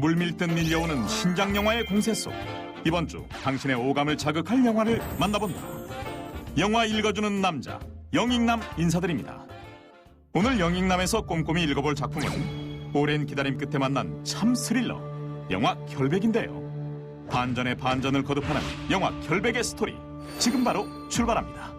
물밀듯 밀려오는 신작 영화의 공세 속 이번 주 당신의 오감을 자극할 영화를 만나본다. 영화 읽어주는 남자 영익남 인사드립니다. 오늘 영익남에서 꼼꼼히 읽어볼 작품은 오랜 기다림 끝에 만난 참 스릴러 영화 결백인데요. 반전의 반전을 거듭하는 영화 결백의 스토리 지금 바로 출발합니다.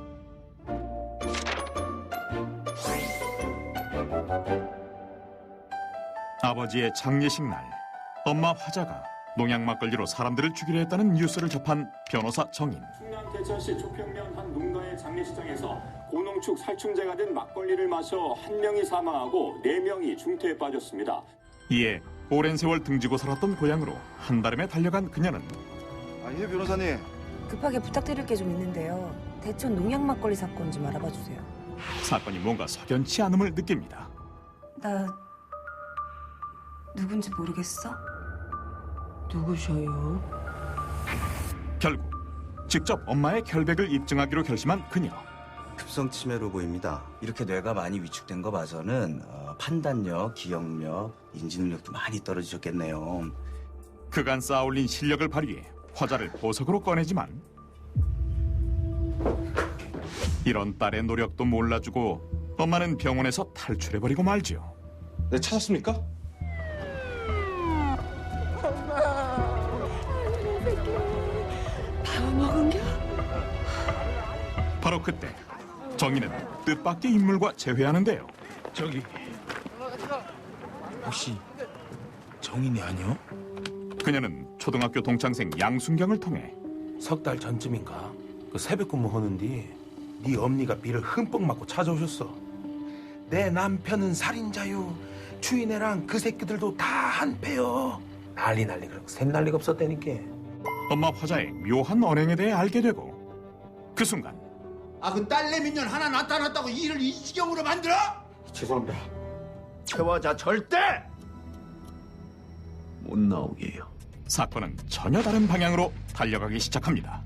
아버지의 장례식 날 엄마 화자가 농약 막걸리로 사람들을 죽이려 했다는 뉴스를 접한 변호사 정인 충남 대천시 초평면 한 농가의 장례식장에서 고농축 살충제가 된 막걸리를 마셔 한 명이 사망하고 네 명이 중태에 빠졌습니다. 이에 오랜 세월 등지고 살았던 고향으로 한달음에 달려간 그녀는 아, 예, 변호사님. 급하게 부탁드릴 게 좀 있는데요. 대천 농약 막걸리 사건 좀 알아봐 주세요. 사건이 뭔가 석연치 않음을 느낍니다. 나 누군지 모르겠어? 누구셔요? 결국 직접 엄마의 결백을 입증하기로 결심한 그녀. 급성 치매로 보입니다. 이렇게 뇌가 많이 위축된 거 봐서는 어, 판단력, 기억력, 인지 능력도 많이 떨어지셨겠네요. 그간 쌓아올린 실력을 발휘해 화자를 보석으로 꺼내지만 이런 딸의 노력도 몰라주고 엄마는 병원에서 탈출해버리고 말지요. 네, 찾았습니까? 바로 그때 정희는 뜻밖의 인물과 재회하는데요. 저기 혹시 정인이 아니요? 그녀는 초등학교 동창생 양순경을 통해 석 달 전쯤인가 그 새벽 근무하는데 네 엄니가 비를 흠뻑 맞고 찾아오셨어. 내 남편은 살인자유. 주인애랑 그 새끼들도 다 한패요. 난리 난리 그러고 샘 난리가 없었다니까. 엄마 화자의 묘한 언행에 대해 알게 되고 그 순간 아 그 딸내 미년 하나 나타났다고 일을 이 지경으로 만들어? 죄송합니다. 태화자 절대 못 나오게 해요. 사건은 전혀 다른 방향으로 달려가기 시작합니다.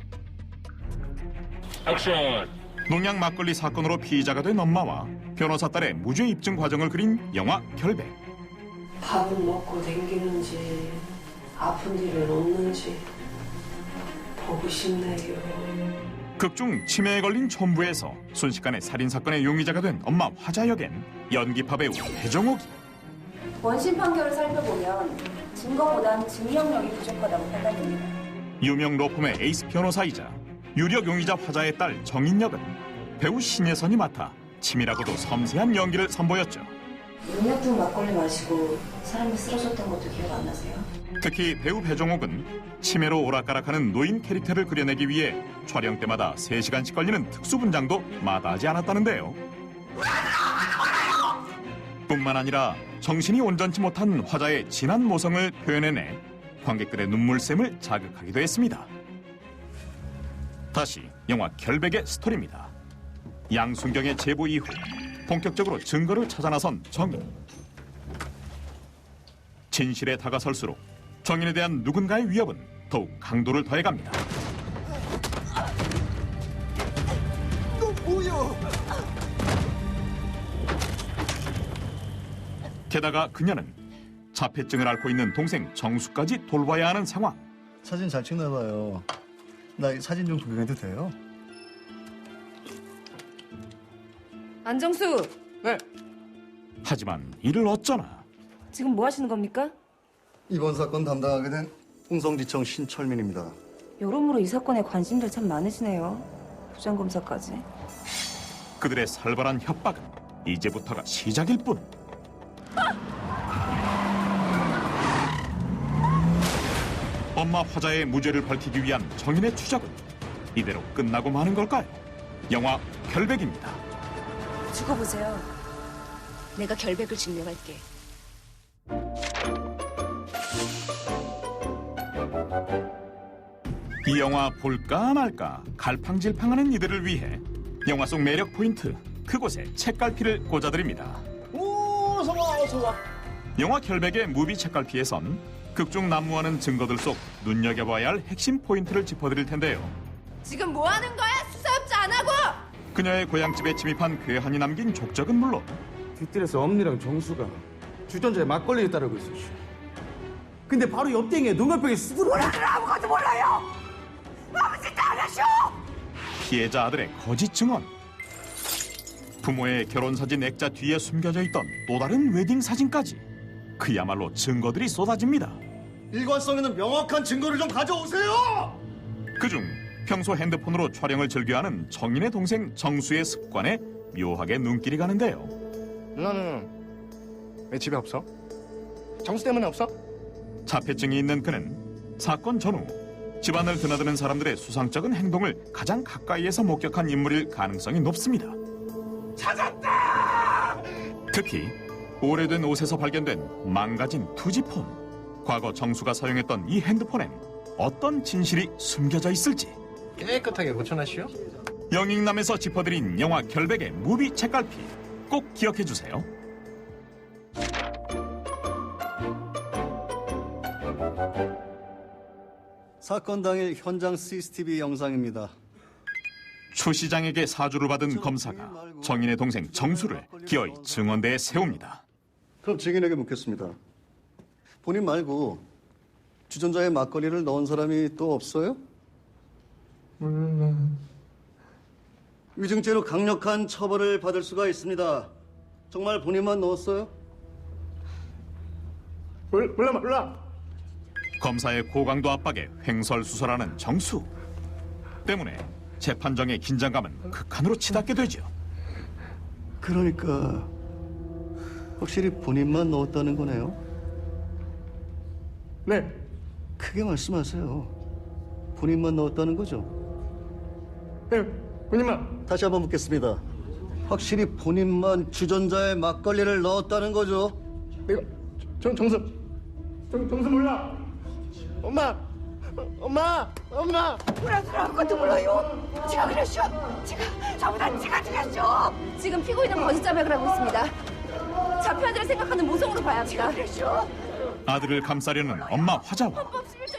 농약 막걸리 사건으로 피의자가 된 엄마와 변호사 딸의 무죄 입증 과정을 그린 영화 결백. 밥은 먹고 댕기는지 아픈 일은 없는지 보고 싶네요. 극중 치매에 걸린 촌부에서 순식간에 살인 사건의 용의자가 된 엄마 화자 역엔 연기파 배우 배정옥이 원심 판결을 살펴보면 증거보단 증명력이 부족하다고 판단됩니다. 유명 로펌의 에이스 변호사이자 유력 용의자 화자의 딸 정인 역은 배우 신예선이 맡아 치밀하고도 섬세한 연기를 선보였죠. 농약분 막걸리 마시고 사람이 쓰러졌던 것도 기억 안 나세요? 특히 배우 배종옥은 치매로 오락가락하는 노인 캐릭터를 그려내기 위해 촬영 때마다 3시간씩 걸리는 특수 분장도 마다하지 않았다는데요. 뿐만 아니라 정신이 온전치 못한 화자의 진한 모성을 표현해내 관객들의 눈물샘을 자극하기도 했습니다. 다시 영화 결백의 스토리입니다. 양순경의 제보 이후 본격적으로 증거를 찾아 나선 정인. 진실에 다가설수록 정인에 대한 누군가의 위협은 더욱 강도를 더해갑니다. 게다가 그녀는 자폐증을 앓고 있는 동생 정수까지 돌봐야 하는 상황. 사진 잘 찍나 봐요. 나이 사진 좀 구경해도 돼요? 안정수, 하지만 이를 어쩌나 지금 뭐 하시는 겁니까? 이번 사건 담당하게 된 홍성지청 신철민입니다. 여러모로 이 사건에 관심들 참 많으시네요. 부장검사까지. 그들의 살벌한 협박은 이제부터가 시작일 뿐. 엄마 화자의 무죄를 밝히기 위한 정인의 추적은 이대로 끝나고 마는 걸까요? 영화 결백입니다. 죽어보세요. 내가 결백을 증명할게. 이 영화 볼까 말까 갈팡질팡하는 이들을 위해 영화 속 매력 포인트 그곳에 책갈피를 꽂아드립니다. 오 어서와 어서와 영화 결백의 무비 책갈피에선 극중 난무하는 증거들 속 눈여겨봐야 할 핵심 포인트를 짚어드릴 텐데요. 지금 뭐 하는 거야? 수사업자 안 하고! 그녀의 고향집에 침입한 괴한이 남긴 족적은 물론 뒷뜰에서 엄니랑 정수가 주전자에 막걸리를 따르고 있었슈. 근데 바로 옆땡에 눈가병에 수두룩 피해자 아들의 거짓 증언. 부모의 결혼 사진 액자 뒤에 숨겨져 있던 또 다른 웨딩 사진까지. 그야말로 증거들이 쏟아집니다. 일관성 있는 명확한 증거를 좀 가져오세요. 그중 평소 핸드폰으로 촬영을 즐겨하는 정인의 동생 정수의 습관에 묘하게 눈길이 가는데요. 누나는 왜 집에 없어? 정수 때문에 없어? 자폐증이 있는 그는 사건 전후 집안을 드나드는 사람들의 수상쩍은 행동을 가장 가까이에서 목격한 인물일 가능성이 높습니다. 찾았다! 특히 오래된 옷에서 발견된 망가진 투지폰. 과거 정수가 사용했던 이 핸드폰엔 어떤 진실이 숨겨져 있을지 깨끗하게 고쳐놨시오? 영익남에서 짚어드린 영화 결백의 무비 책갈피 꼭 기억해 주세요. 사건 당일 현장 CCTV 영상입니다. 추 시장에게 사주를 받은 검사가 정인의 동생 정수를 기어이 증언대에 세웁니다. 그럼 증인에게 묻겠습니다. 본인 말고 주전자에 막걸리를 넣은 사람이 또 없어요? 위증죄로 강력한 처벌을 받을 수가 있습니다. 정말 본인만 넣었어요? 몰라 몰라. 검사의 고강도 압박에 횡설수설하는 정수 때문에 재판정의 긴장감은 극한으로 치닫게 되죠. 그러니까 확실히 본인만 넣었다는 거네요. 네. 크게 말씀하세요. 본인만 넣었다는 거죠? 네. 본인만. 다시 한번 묻겠습니다. 확실히 본인만 주전자에 막걸리를 넣었다는 거죠? 내가 정 정수. 정 정수 몰라. 엄마. 엄마. 엄마. 지금 피고인은 거짓 자백을 하고 있습니다. 자폐아들을 생각하는 모성으로 봐야 합니다. 아들을 감싸려는 엄마 화자와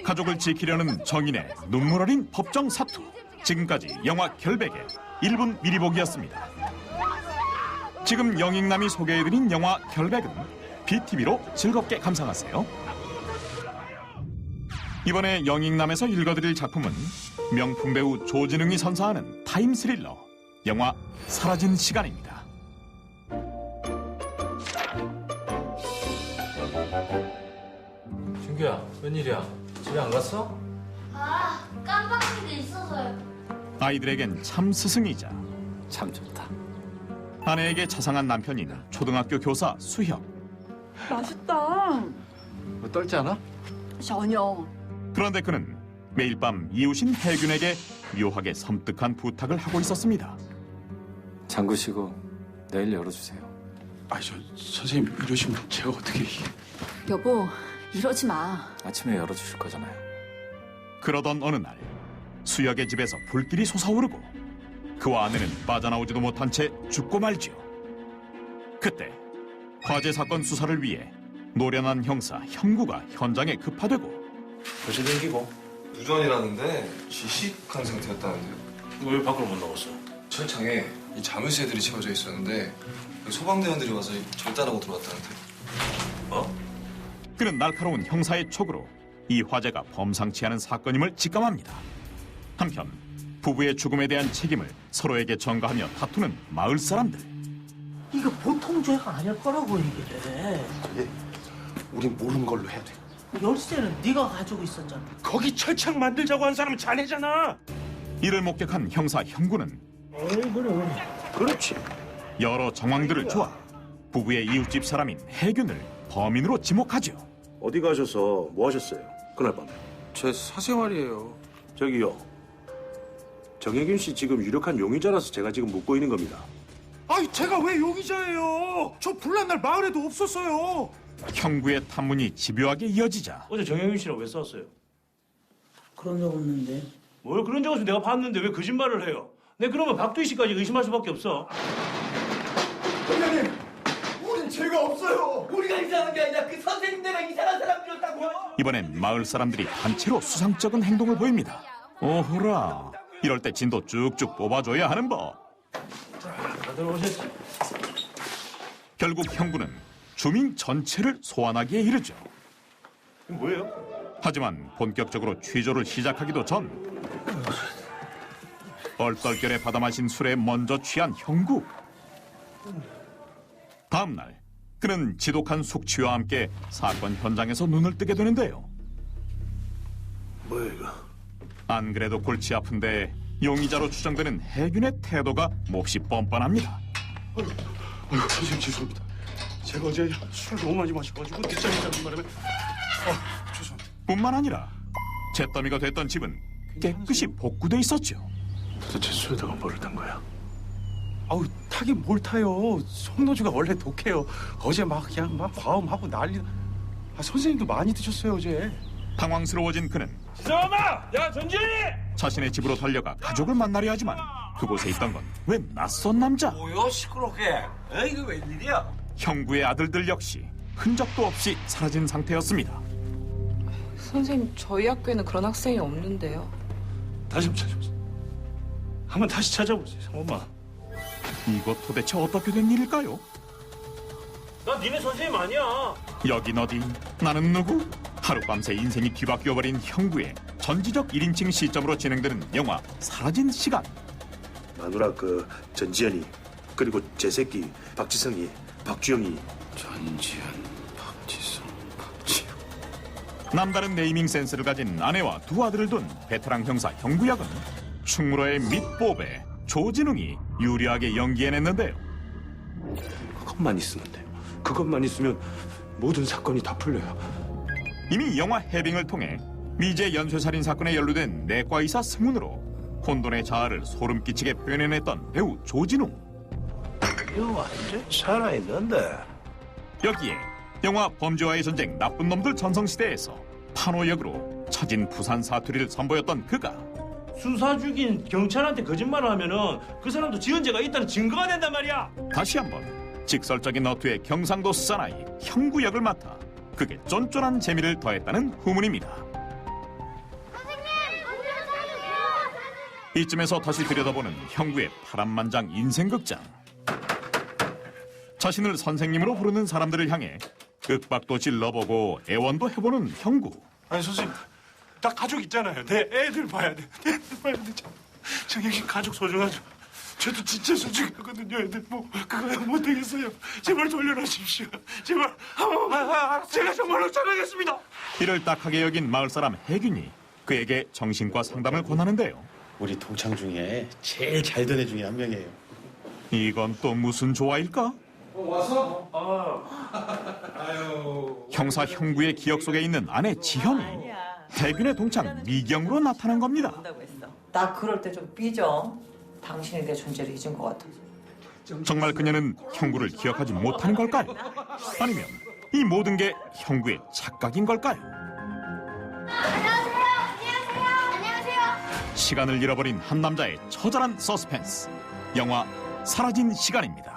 가족을 지키려는 정인의 눈물 어린 법정 사투. 지금까지 영화 결백의 1분 미리 보기였습니다. 지금 영익남이 소개해드린 영화 결백은 BTV로 즐겁게 감상하세요. 이번에 영익남에서 읽어드릴 작품은 명품 배우 조진웅이 선사하는 타임 스릴러 영화 사라진 시간입니다. 준규야, 웬일이야? 집에 안 갔어? 아, 깜빡한 게 있어서요. 아이들에겐 참 스승이자 참 좋다. 아내에게 자상한 남편인 초등학교 교사 수혁. 맛있다. 뭐 떨지 않아? 전혀. 그런데 그는 매일 밤 이웃인 혜균에게 묘하게 섬뜩한 부탁을 하고 있었습니다. 잠그시고 내일 열어주세요. 아, 저 선생님 이러시면 제가 어떻게 여보, 이러지 마. 아침에 열어주실 거잖아요. 그러던 어느 날 수혁의 집에서 불길이 솟아오르고 그와 아내는 빠져나오지도 못한 채 죽고 말지요. 그때 화재 사건 수사를 위해 노련한 형사 형구가 현장에 급파되고 벌써 댕기고 유전이라는데 지식한 상태였다는데요. 왜 밖으로 못 나갔어? 철창에 이 자물쇠 들이 채워져 있었는데 그 소방대원들이 와서 절단하고 들어왔다는데. 그는 날카로운 형사의 촉으로 이 화재가 범상치 않은 사건임을 직감합니다. 한편 부부의 죽음에 대한 책임을 서로에게 전가하며 다투는 마을 사람들. 이거 보통 죄가 아닐 거라고 이게. 예, 우린 모르는 걸로 해야 돼. 열쇠는 네가 가지고 있었잖아. 거기 철창 만들자고 한 사람은 자네잖아. 이를 목격한 형사 형구는 그렇지. 여러 정황들을 조아 부부의 이웃집 사람인 해균을 범인으로 지목하죠. 어디 가셔서 뭐 하셨어요? 그날 밤에. 제 사생활이에요. 저기요. 정혜균 씨 지금 유력한 용의자라서 제가 지금 묻고 있는 겁니다. 아이 제가 왜 용의자예요? 저 불난 날 마을에도 없었어요. 형구의 탐문이 집요하게 이어지자 어제 정혜균 씨랑 왜 싸웠어요? 그런 적 없는데. 뭘 그런 적 없으면 내가 봤는데 왜 거짓말을 해요? 내 그러면 박두희 씨까지 의심할 수밖에 없어. 우린 죄가 없어요. 우리가 이상한 게 아니라 그 선생님네가 이상한 사람들이었다고요. 이번엔 마을 사람들이 단체로 수상쩍은 행동을 보입니다. 오호라 이럴 때 진도 쭉쭉 뽑아줘야 하는 법. 다들 오셨지? 결국 형구는 주민 전체를 소환하기에 이르죠. 뭐예요? 하지만 본격적으로 취조를 시작하기도 전 얼떨결에 받아 마신 술에 먼저 취한 형구. 다음 날 그는 지독한 숙취와 함께 사건 현장에서 눈을 뜨게 되는데요. 뭐야 이거? 안 그래도 골치 아픈데 용의자로 추정되는 해균의 태도가 몹시 뻔뻔합니다. 아이고, 선생님 죄송합니다. 제가 어제 술 너무 많이 마셔가지고 늦잠이 자는 바람에 아, 죄송합니다. 뿐만 아니라 잿더미가 됐던 집은 깨끗이 복구돼 있었죠. 도대체 술에다가 뭐를 탄 거야? 아우 타긴 뭘 타요? 송노주가 원래 독해요. 어제 막 그냥 막 과음하고 난리. 아 선생님도 많이 드셨어요 어제. 당황스러워진 그는 지성아! 야 전진이! 자신의 집으로 달려가 가족을 만나려 하지만 그곳에 있던 건왜 낯선 남자? 뭐요 시끄럽게? 에이 이거 웬일이야? 형구의 아들들 역시 흔적도 없이 사라진 상태였습니다. 선생님, 저희 학교에는 그런 학생이 없는데요. 다시 한번 찾아보세요. 한번 다시 찾아보세요, 엄마. 이것 도대체 어떻게 된 일일까요? 나 니네 선생님 아니야. 여긴 어디? 나는 누구? 하룻밤새 인생이 뒤바뀌어버린 형구의 전지적 1인칭 시점으로 진행되는 영화 사라진 시간. 마누라 그 전지현이 그리고 제 새끼 박지성이 박주영이 전지현, 박지성, 박지영. 남다른 네이밍 센스를 가진 아내와 두 아들을 둔 베테랑 형사 형구 역은 충무로의 밑보배 조진웅이 유리하게 연기해냈는데요. 그것만 있으면 돼요. 그것만 있으면 모든 사건이 다 풀려요. 이미 영화 해빙을 통해 미제 연쇄살인 사건에 연루된 내과 의사 승훈으로 혼돈의 자아를 소름 끼치게 표현해냈던 배우 조진웅. 이거 완전 살아있는데. 여기에 영화 범죄와의 전쟁 나쁜 놈들 전성시대에서 판호 역으로 처진 부산 사투리를 선보였던 그가 수사 중인 경찰한테 거짓말을 하면은 그 사람도 지은 죄가 있다는 증거가 된단 말이야. 다시 한번 직설적인 어투의 경상도 사나이 형구 역을 맡아 그게 쫀쫀한 재미를 더했다는 후문입니다. 이쯤에서 다시 들여다보는 형구의 파란만장 인생극장. 자신을 선생님으로 부르는 사람들을 향해 윽박도 질러보고 애원도 해보는 형구. 아니 선생님, 나 가족 있잖아요. 내 애들 봐야 돼. 내 애들 봐야 돼. 저, 저 여기 가족 소중하죠. 저도 진짜 소중하거든요. 애들 뭐 그거 못하겠어요. 제발 돌려놔십시오. 제발. 아, 아, 아, 제가 정말로 잘하겠습니다. 이를 딱하게 여긴 마을 사람 혜균이 그에게 정신과 상담을 권하는데요. 우리 동창 중에 제일 잘 된 애 중에 한 명이에요. 이건 또 무슨 조화일까? 와서? 아. 아유. 형사 형구의 기억 속에 있는 아내 지현이 대균의 동창 미경으로 나타난 겁니다. 나 그럴 때 좀 삐져. 당신이 내 존재를 잊은 것 같아. 정말 그녀는 형구를 기억하지 못하는 걸까요? 아니면 이 모든 게 형구의 착각인 걸까요? 시간을 잃어버린 한 남자의 처절한 서스펜스. 영화 사라진 시간입니다.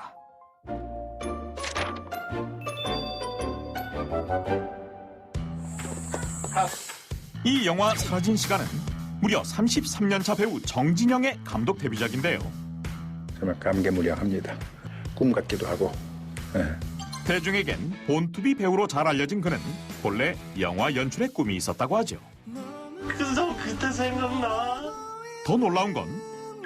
이 영화 사라진 시간은 무려 33년차 배우 정진영의 감독 데뷔작인데요. 정말 감개무량합니다. 꿈 같기도 하고. 예. 대중에겐 본투비 배우로 잘 알려진 그는 본래 영화 연출의 꿈이 있었다고 하죠. 그래서 그때 생각나. 더 놀라운 건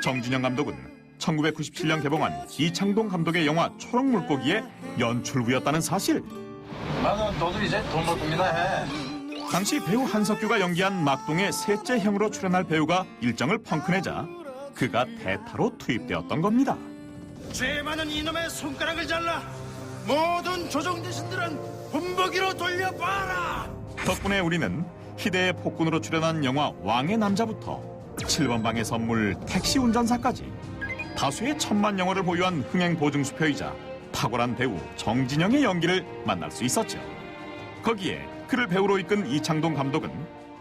정진영 감독은 1997년 개봉한 이창동 감독의 영화 초록물고기의 연출부였다는 사실. 맞아, 너도 이제 돈벌 꿈이나 해. 당시 배우 한석규가 연기한 막동의 셋째 형으로 출연할 배우가 일정을 펑크내자 그가 대타로 투입되었던 겁니다. 죄 많은 이놈의 손가락을 잘라 모든 조정 대신들은 본보기로 돌려봐라. 덕분에 우리는 희대의 폭군으로 출연한 영화 왕의 남자부터 7번 방의 선물 택시 운전사까지 다수의 천만 영화를 보유한 흥행 보증 수표이자 탁월한 배우 정진영의 연기를 만날 수 있었죠. 거기에 그를 배우로 이끈 이창동 감독은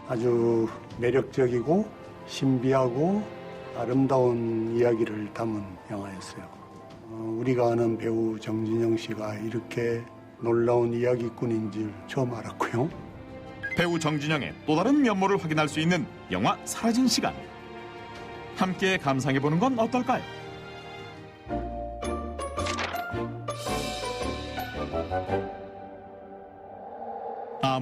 아주 매력적이고 신비하고 아름다운 이야기를 담은 영화였어요. 어, 우리가 아는 배우 정진영 씨가 이렇게 놀라운 이야기꾼인 줄 처음 알았고요. 배우 정진영의 또 다른 면모를 확인할 수 있는 영화 사라진 시간. 함께 감상해보는 건 어떨까요?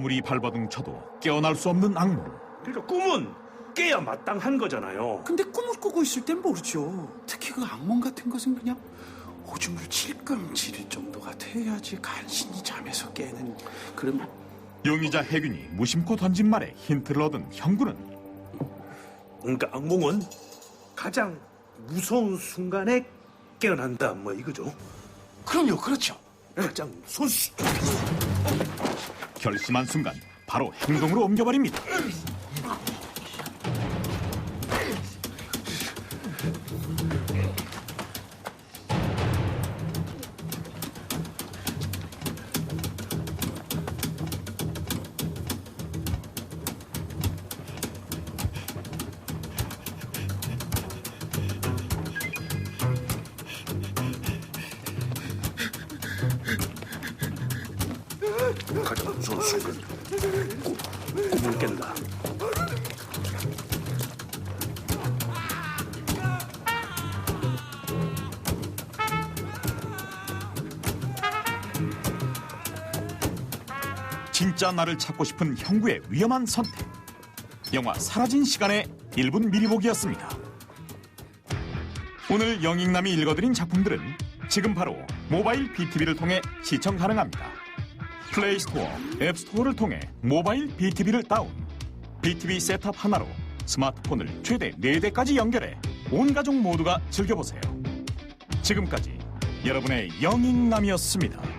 아무리 발버둥 쳐도 깨어날 수 없는 악몽. 그러니까 꿈은 깨야 마땅한 거잖아요. 근데 꿈을 꾸고 있을 땐 모르죠. 특히 그 악몽 같은 것은 그냥 오줌을 찔끔 지릴 정도가 돼야지 간신히 잠에서 깨는 그런 용의자 해균이 무심코 던진 말에 힌트를 얻은 형구는 그러니까 악몽은 가장 무서운 순간에 깨어난다 뭐 이거죠. 그럼요, 그렇죠. 가장 무서운 수... 결심한 순간 바로 행동으로 옮겨버립니다. 꿈, 꿈을 깬다. 진짜 나를 찾고 싶은 형구의 위험한 선택. 영화 사라진 시간의 1분 미리 보기였습니다. 오늘 영익남이 읽어드린 작품들은 지금 바로 모바일 BTV를 통해 시청 가능합니다. 플레이스토어, 앱스토어를 통해 모바일 BTV를 다운. BTV 셋탑 하나로 스마트폰을 최대 4대까지 연결해 온 가족 모두가 즐겨보세요. 지금까지 여러분의 영익남이었습니다.